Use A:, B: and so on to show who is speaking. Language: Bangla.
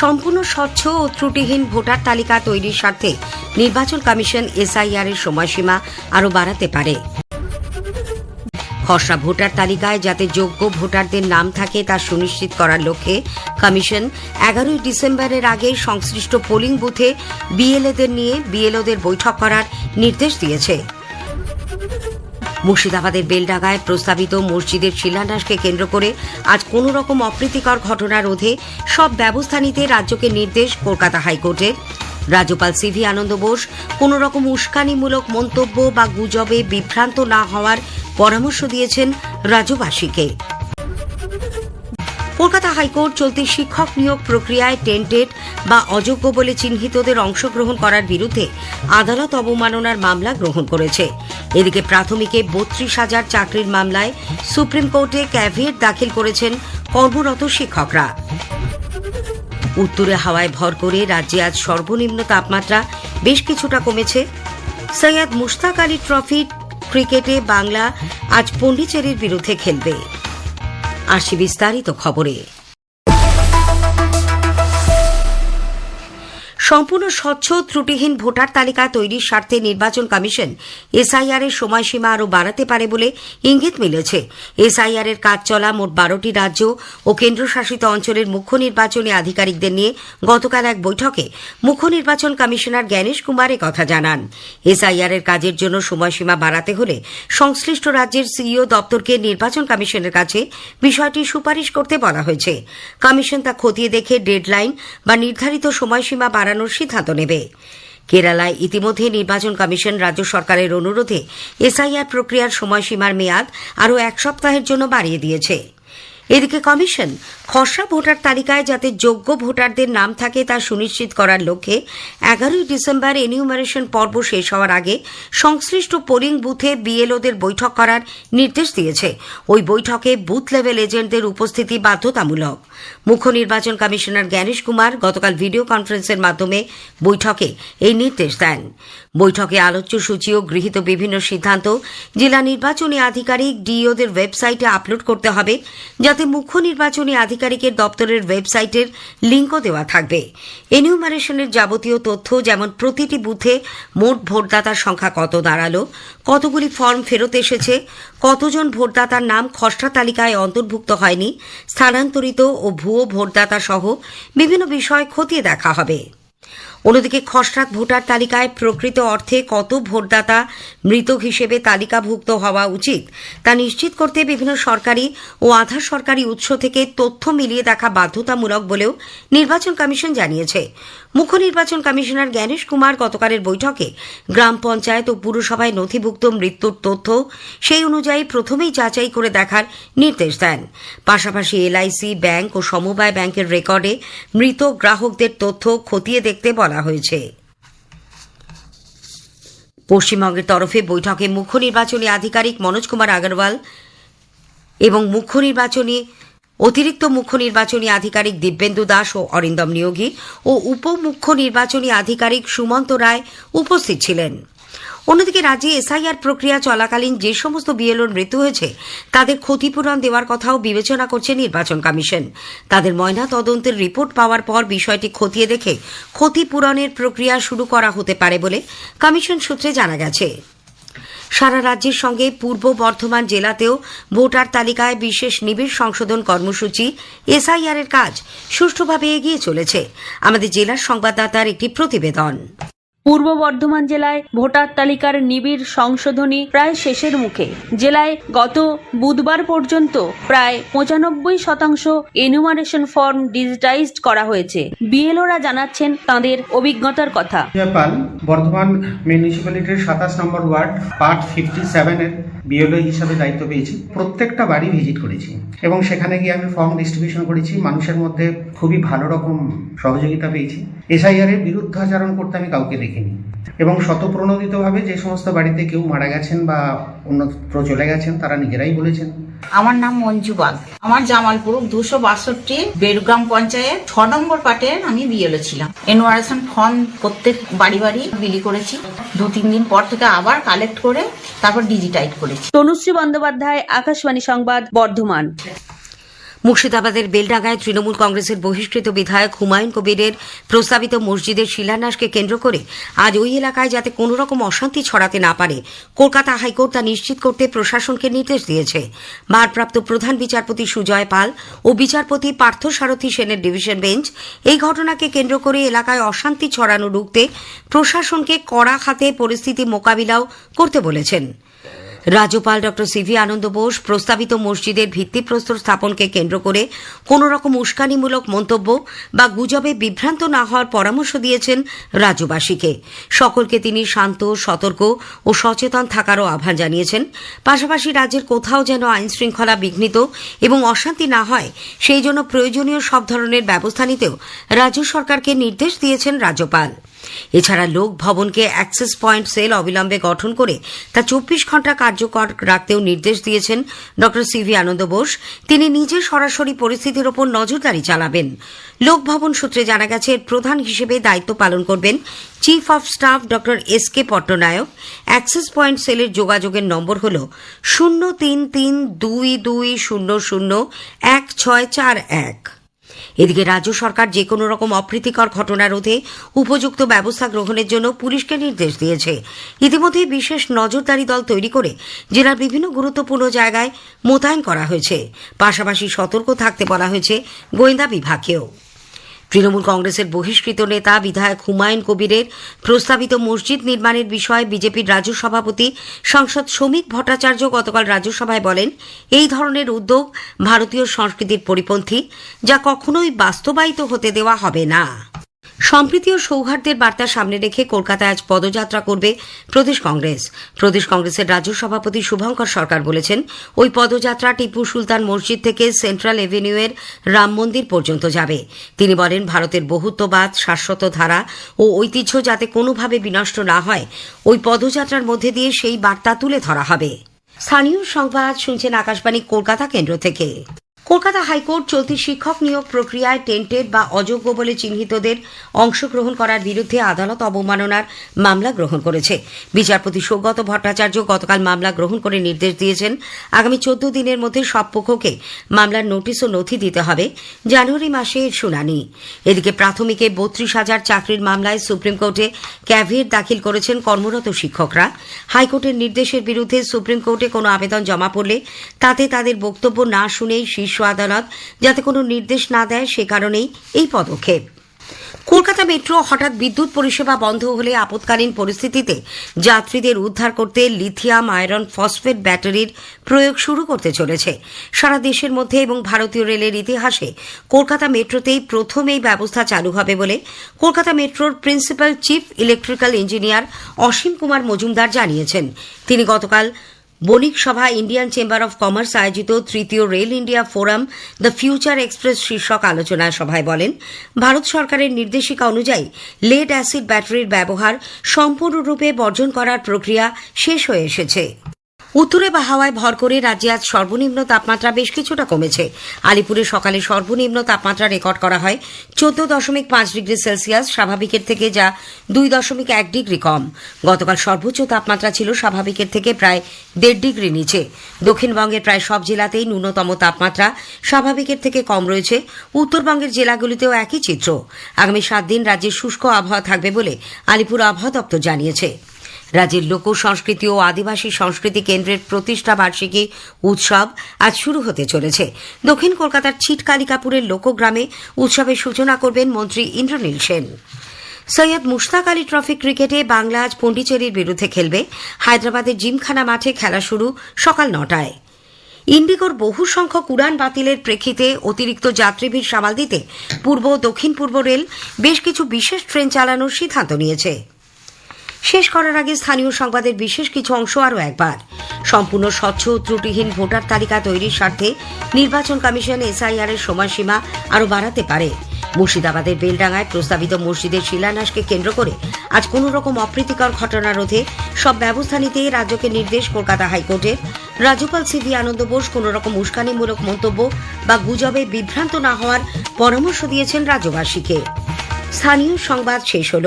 A: সম্পূর্ণ স্বচ্ছ ও ত্রুটিহীন ভোটার তালিকা তৈরির স্বার্থে নির্বাচন কমিশন এসআইআর এর সময়সীমা আরও বাড়াতে পারে। খসড়া ভোটার তালিকায় যাতে যোগ্য ভোটারদের নাম থাকে তা সুনিশ্চিত করার লক্ষ্যে কমিশন এগারোই ডিসেম্বরের আগে সংশ্লিষ্ট পোলিং বুথে বিএলএদের নিয়ে বিএলওদের বৈঠক করার নির্দেশ দিয়েছে। মুর্শিদাবাদের বেলডাগায় প্রস্তাবিত মসজিদের শিলান্যাসকে কেন্দ্র করে আজ কোনো রকম অপ্রীতিকর ঘটনা রোধে সব ব্যবস্থা নিতে রাজ্যকে নির্দেশ কলকাতা হাইকোর্টের। রাজ্যপাল সিভি আনন্দ বোস কোনো রকম উস্কানিমূলক মন্তব্য বা গুজবে বিভ্রান্ত না হওয়ার পরামর্শ দিয়েছেন রাজ্যবাসীকে। কলকাতা হাইকোর্ট চলতি শিক্ষক নিয়োগ প্রক্রিয়ায় টেন্টেড বা অযোগ্য বলে চিহ্নিতদের অংশগ্রহণ করার বিরুদ্ধে আদালত অবমাননার মামলা গ্রহণ করেছে। এদিকে প্রাথমিকে বত্রিশ হাজার চাকরির মামলায় সুপ্রিম কোর্টে ক্যাভিয়েট দাখিল করেছেন কর্মরত শিক্ষকরা। উত্তরে হাওয়ায় ভর করে রাজ্যে আজ সর্বনিম্ন তাপমাত্রা বেশ কিছুটা কমেছে। সৈয়দ মুশতাক আলী ট্রফি ক্রিকেটে বাংলা আজ পন্ডিচেরির বিরুদ্ধে খেলবে। আসি বিস্তারিত খবরে। সম্পূর্ণ স্বচ্ছ, ত্রুটিহীন ভোটার তালিকা তৈরির স্বার্থে নির্বাচন কমিশন এসআইআর এর সময়সীমা আরও বাড়াতে পারে বলে ইঙ্গিত মিলেছে। এসআইআর এর কাজ চলা মোট বারোটি রাজ্য ও কেন্দ্রশাসিত অঞ্চলের মুখ্য নির্বাচনী আধিকারিকদের নিয়ে গতকাল এক বৈঠকে মুখ্য নির্বাচন কমিশনার জ্ঞানেশ কুমার কথা জানান। এসআইআর এর কাজের জন্য সময়সীমা বাড়াতে হলে সংশ্লিষ্ট রাজ্যের সিইও দপ্তরকে নির্বাচন কমিশনের কাছে বিষয়টি সুপারিশ করতে বলা হয়েছে। কমিশন তা খতিয়ে দেখে ডেডলাইন বা নির্ধারিত সময়সীমা বাড়ানোর সিদ্ধান্ত নেবে। কেরালায় ইতিমধ্যে নির্বাচন কমিশন রাজ্য সরকারের অনুরোধে এসআইআর প্রক্রিয়ার সময়সীমার মেয়াদ আরও এক সপ্তাহের জন্য বাড়িয়ে দিয়েছে। এদিকে কমিশন, খসড়া ভোটার তালিকায় যাতে যোগ্য ভোটারদের নাম থাকে তা সুনিশ্চিত করার লক্ষ্যে এগারোই ডিসেম্বর এনিউমারেশন পর্ব শেষ হওয়ার আগে সংশ্লিষ্ট পোলিং বুথে বিএলওদের বৈঠক করার নির্দেশ দিয়েছে। ওই বৈঠকে বুথ লেভেল এজেন্টদের উপস্থিতি বাধ্যতামূলক। মুখ্য নির্বাচন কমিশনার জ্ঞানেশ কুমার গতকাল ভিডিও কনফারেন্সের মাধ্যমে বৈঠকে এই নির্দেশ দেন। বৈঠকে আলোচ্য ও গৃহীত বিভিন্ন সিদ্ধান্ত, জেলা নির্বাচনী আধিকারিক, ডিইওদের ওয়েবসাইটে আপলোড করতে হবে যাতে মুখ্য নির্বাচনী আধিকারিকের দপ্তরের ওয়েবসাইটের লিঙ্কও দেওয়া থাকবে। এনিউমারেশনের যাবতীয় তথ্য যেমন প্রতিটি বুথে মোট ভোটদাতার সংখ্যা কত দাঁড়াল, কতগুলি ফর্ম ফেরত এসেছে, কতজন ভোটদাতার নাম খসড়া তালিকায় অন্তর্ভুক্ত হয়নি, স্থানান্তরিত ও ভুয়ো ভোটদাতা সহ বিভিন্ন বিষয় খতিয়ে দেখা হবে। অন্যদিকে খসড়া ভোটার তালিকায় প্রকৃত অর্থে কত ভোটদাতা মৃত হিসেবে তালিকাভুক্ত হওয়া উচিত, তা নিশ্চিত করতে বিভিন্ন সরকারি ও আধা সরকারি উৎস থেকে তথ্য মিলিয়ে দেখা বাধ্যতামূলক বলেও নির্বাচন কমিশন জানিয়েছে। মুখ্য নির্বাচন কমিশনার জ্ঞানেশ কুমার গতকালের বৈঠকে গ্রাম পঞ্চায়েত ও পুরসভায় নথিভুক্ত মৃত্যুর তথ্য সেই অনুযায়ী প্রথমেই যাচাই করে দেখার নির্দেশ দেন। পাশাপাশি এলআইসি, ব্যাংক ও সমবায় ব্যাংকের রেকর্ডে মৃত গ্রাহকদের তথ্য খতিয়ে দেখতে বলা হয়েছে। পশ্চিমবঙ্গের তরফে বৈঠকে মুখ্য নির্বাচনী আধিকারিক মনোজ কুমার আগরওয়াল এবং মুখ্য নির্বাচনী, অতিরিক্ত মুখ্য নির্বাচনী আধিকারিক দিব্যেন্দু দাস ও অরিন্দম নিয়োগী ও উপ মুখ্য নির্বাচনী আধিকারিক সুমন্ত রায় উপস্থিত ছিলেন। অন্যদিকে রাজ্যে এসআইআর প্রক্রিয়া চলাকালীন যে সমস্ত বিএলওর মৃত্যু হয়েছে, তাদের ক্ষতিপূরণ দেওয়ার কথাও বিবেচনা করছে নির্বাচন কমিশন। তাদের ময়না তদন্তের রিপোর্ট পাওয়ার পর বিষয়টি খতিয়ে দেখে ক্ষতিপূরণের প্রক্রিয়া শুরু করা হতে পারে বলে কমিশন সূত্রে জানা গেছে। সারা রাজ্যের সঙ্গে পূর্ব বর্ধমান জেলাতেও ভোটার তালিকায় বিশেষ নিবিড় সংশোধন কর্মসূচি এসআইআর এর কাজ সুষ্ঠুভাবে এগিয়ে চলেছে। আমাদের জেলার সংবাদদাতার একটি প্রতিবেদন।
B: পূর্ব বর্ধমান জেলায় ভোটার তালিকার নিবিড় সংশোধনী প্রায় শেষের মুখে। জেলায় গত বুধবার পর্যন্ত প্রায় পঁচানব্বই শতাংশ এনুমারেশন ফর্ম ডিজিটাইজড করা হয়েছে। বিএলওরা জানাচ্ছেন তাঁদের অভিজ্ঞতার কথা।
C: বর্ধমান মিউনিসিপ্যালিটির সাতাশ নম্বর ওয়ার্ড, পার্ট ফিফটি সেভেনের বিএলও হিসাবে দায়িত্ব পেয়েছি। প্রত্যেকটা বাড়ি ভিজিট করেছি এবং সেখানে গিয়ে আমি ফর্ম ডিস্ট্রিবিউশন করেছি। মানুষের মধ্যে খুবই ভালো রকম সহযোগিতা পেয়েছি। এসআইআর এর বিরুদ্ধাচরণ করতে আমি কাউকে দেখিনি। এবং শতপ্রণোদিতভাবে যে সমস্ত বাড়িতে কেউ মারা গেছেন বা অন্যত্র চলে গেছেন তারা নিজেরাই বলেছেন।
D: আমার নাম মঞ্জু বাগ। আমার জামালপুর দুশো বাষট্টি বেরগ্রাম পঞ্চায়েত ছ নম্বর পার্টের আমি বিএলও ছিলাম। এনওয়ারেশন ফর্ম প্রত্যেক বাড়ি বাড়ি বিলি করেছি। দু তিন দিন পর থেকে আবার কালেক্ট করে তারপর ডিজিটাইজ করেছি।
B: তনুশ্রী বন্দ্যোপাধ্যায় আকাশবাণী সংবাদ বর্ধমান।
A: মুর্শিদাবাদের বেলডাঙ্গায় তৃণমূল কংগ্রেসের বহিষ্কৃত বিধায়ক হুমায়ুন কবিরের প্রস্তাবিত মসজিদের শিলান্যাসকে কেন্দ্র করে আজ ওই এলাকায় যাতে কোনো রকম অশান্তি ছড়াতে না পারে, কলকাতা হাইকোর্ট তা নিশ্চিত করতে প্রশাসনকে নির্দেশ দিয়েছে। ভারপ্রাপ্ত প্রধান বিচারপতি সুজয় পাল ও বিচারপতি পার্থসারথী সেনের ডিভিশন বেঞ্চ এই ঘটনাকে কেন্দ্র করে এলাকায় অশান্তি ছড়ানো রুখতে প্রশাসনকে কড়া হাতে পরিস্থিতি মোকাবিলাও করতে বলেছেন। রাজ্যপাল ড সিভি আনন্দ বোস প্রস্তাবিত মসজিদের ভিত্তিপ্রস্তর স্থাপনকে কেন্দ্র করে কোন রকম উস্কানিমূলক মন্তব্য বা গুজবে বিভ্রান্ত না হওয়ার পরামর্শ দিয়েছেন রাজ্যবাসীকে। সকলকে তিনি শান্ত, সতর্ক ও সচেতন থাকারও আহ্বান জানিয়েছেন। পাশাপাশি রাজ্যের কোথাও যেন আইন শৃঙ্খলা বিঘ্নিত এবং অশান্তি না হয়, সেই জন্য প্রয়োজনীয় সব ধরনের ব্যবস্থা নিতেও রাজ্য সরকারকে নির্দেশ দিয়েছেন রাজ্যপাল। এছাড়া লোক ভবনকে অ্যাক্সেস পয়েন্ট সেল অবিলম্বে গঠন করে তা চব্বিশ ঘণ্টা কার্যকর রাখতেও নির্দেশ দিয়েছেন ড সিভি আনন্দ বোস। তিনি নিজে সরাসরি পরিস্থিতির ওপর নজরদারি চালাবেন। লোক ভবন সূত্রে জানা গেছে, এর প্রধান হিসেবে দায়িত্ব পালন করবেন chief of staff Dr S K Pattanayak. Access point সেলের যোগাযোগের নম্বর হল শূন্য তিন তিন দুই দুই শূন্য শূন্য এক ছয় চার এক। এদিকে রাজ্য সরকার যে কোনো রকম অপ্রীতিকর ঘটনা রোধে উপযুক্ত ব্যবস্থা গ্রহণের জন্য পুলিশকে নির্দেশ দিয়েছে। ইতিমধ্যে বিশেষ নজরদারি দল তৈরি করে জেলার বিভিন্ন গুরুত্বপূর্ণ জায়গায় মোতায়েন করা হয়েছে। পাশাপাশি সতর্ক থাকতে বলা হয়েছে গোয়েন্দা বিভাগকেও। তৃণমূল কংগ্রেসের বহিষ্কৃত নেতা বিধায়ক হুমায়ুন কবিরের প্রস্তাবিত মসজিদ নির্মাণের বিষয়ে বিজেপির রাজ্য সভাপতি সাংসদ শ্রমিক ভট্টাচার্য গতকাল রাজ্যসভায় বলেন, এই ধরনের উদ্যোগ ভারতীয় সংস্কৃতির পরিপন্থী, যা কখনোই বাস্তবায়িত হতে দেওয়া হবে না। সম্প্রীতি ও সৌহার্দ্যের বার্তা সামনে রেখে কলকাতায় আজ পদযাত্রা করবে প্রদেশ কংগ্রেস। প্রদেশ কংগ্রেসের রাজ্য সভাপতি শুভঙ্কর সরকার বলেছেন, ওই পদযাত্রা টিপু সুলতান মসজিদ থেকে সেন্ট্রাল এভিনিউয়ের রাম মন্দির পর্যন্ত যাবে। তিনি বলেন, ভারতের বহুত্ববাদ, শাশ্বত ধারা ও ঐতিহ্য যাতে কোনোভাবে বিনষ্ট না হয়, ওই পদযাত্রার মধ্যে দিয়ে সেই বার্তা তুলে ধরা হবে। স্থানীয় সংবাদ শুনছেন আকাশবাণী কলকাতা কেন্দ্র থেকে। কলকাতা হাইকোর্ট চলতি শিক্ষক নিয়োগ প্রক্রিয়ায় টেন্টেড বা অযোগ্য বলে চিহ্নিতদের অংশগ্রহণ করার বিরুদ্ধে আদালত অবমাননার মামলা গ্রহণ করেছে। বিচারপতি সৌগত ভট্টাচার্য গতকাল মামলা গ্রহণ করে নির্দেশ দিয়েছেন, আগামী চোদ্দ দিনের মধ্যে সব পক্ষকে মামলার নোটিশ ও নথি দিতে হবে। জানুয়ারি মাসে এর শুনানি। এদিকে প্রাথমিকে বত্রিশ হাজার চাকরির মামলায় সুপ্রিম কোর্টে ক্যাভিয়েট দাখিল করেছেন কর্মরত শিক্ষকরা। হাইকোর্টের নির্দেশের বিরুদ্ধে সুপ্রিম কোর্টে কোনো আবেদন জমা পড়লে তাতে তাদের বক্তব্য না শুনেই শীর্ষ আদালত যাতে কোনো নির্দেশ না দেয়, সে কারণেই এই পদক্ষেপ। কলকাতা মেট্রো হঠাৎ বিদ্যুৎ পরিষেবা বন্ধ হলে আপৎকালীন পরিস্থিতিতে যাত্রীদের উদ্ধার করতে লিথিয়াম আয়রন ফসফেট ব্যাটারির প্রয়োগ শুরু করতে চলেছে। সারা দেশের মধ্যে এবং ভারতীয় রেলের ইতিহাসে কলকাতা মেট্রোতেই প্রথম এই ব্যবস্থা চালু হবে বলে কলকাতা মেট্রোর principal chief electrical engineer Asim Kumar Majumdar জানিয়েছেন। তিনি গতকাল বণিক সভা ইন্ডিয়ান চেম্বার অব কমার্স আয়োজিত তৃতীয় rail India forum the future express শীর্ষক আলোচনা সভায় বলেন, ভারত সরকারের নির্দেশিকা অনুযায়ী লেড অ্যাসিড ব্যাটারির ব্যবহার সম্পূর্ণরূপে বর্জন করার প্রক্রিয়া শেষ হয়ে এসেছে। উত্তরে বা হাওয়ায় ভর করে রাজ্যে আজ সর্বনিম্ন তাপমাত্রা বেশ কিছুটা কমেছে। আলিপুরে সকালে সর্বনিম্ন তাপমাত্রা রেকর্ড করা হয় চোদ্দ দশমিক পাঁচ ডিগ্রি সেলসিয়াস, স্বাভাবিকের থেকে যা দুই দশমিক এক ডিগ্রি কম। গতকাল সর্বোচ্চ তাপমাত্রা ছিল স্বাভাবিকের থেকে প্রায় দেড় ডিগ্রি নিচে। দক্ষিণবঙ্গের প্রায় সব জেলাতেই ন্যূনতম তাপমাত্রা স্বাভাবিকের থেকে কম রয়েছে। উত্তরবঙ্গের জেলাগুলিতেও একই চিত্র। আগামী সাত দিন রাজ্যে শুষ্ক আবহাওয়া থাকবে বলে আলিপুর আবহাওয়া দপ্তর জানিয়েছে। রাজ্যের লোক সংস্কৃতি ও আদিবাসী সংস্কৃতি কেন্দ্রের প্রতিষ্ঠা বার্ষিকী উৎসব আজ শুরু হতে চলেছে। দক্ষিণ কলকাতার ছিটকালিকাপুরের লোকগ্রামে উৎসবের সূচনা করবেন মন্ত্রী ইন্দ্রনীল সেন। সৈয়দ মুশতাক আলী ট্রফি ক্রিকেটে বাংলা আজ পন্ডিচেরির বিরুদ্ধে খেলবে। হায়দ্রাবাদের জিমখানা মাঠে খেলা শুরু সকাল নটায়। ইন্ডিগোর বহু সংখ্যক উড়ান বাতিলের প্রেক্ষিতে অতিরিক্ত যাত্রীভিড় সামাল দিতে পূর্ব দক্ষিণ পূর্ব রেল বেশ কিছু বিশেষ ট্রেন চালানোর সিদ্ধান্ত নিয়েছে। শেষ করার আগে স্থানীয় সংবাদের বিশেষ কিছু অংশ আরও একবার। সম্পূর্ণ স্বচ্ছ ও ত্রুটিহীন ভোটার তালিকা তৈরির স্বার্থে নির্বাচন কমিশন এসআইআর এর সময়সীমা আরও বাড়াতে পারে। মুর্শিদাবাদের বেলডাঙ্গায় প্রস্তাবিত মসজিদের শিলান্যাসকে কেন্দ্র করে আজ কোনো রকম অপ্রীতিকর ঘটনা রোধে সব ব্যবস্থা নিতে রাজ্যকে নির্দেশ কলকাতা হাইকোর্টের। রাজ্যপাল সিভি আনন্দ বোস কোনো রকম উস্কানিমূলক মন্তব্য বা গুজবে বিভ্রান্ত না হওয়ার পরামর্শ দিয়েছেন রাজ্যবাসীকে। স্থানীয় সংবাদ শেষ হল।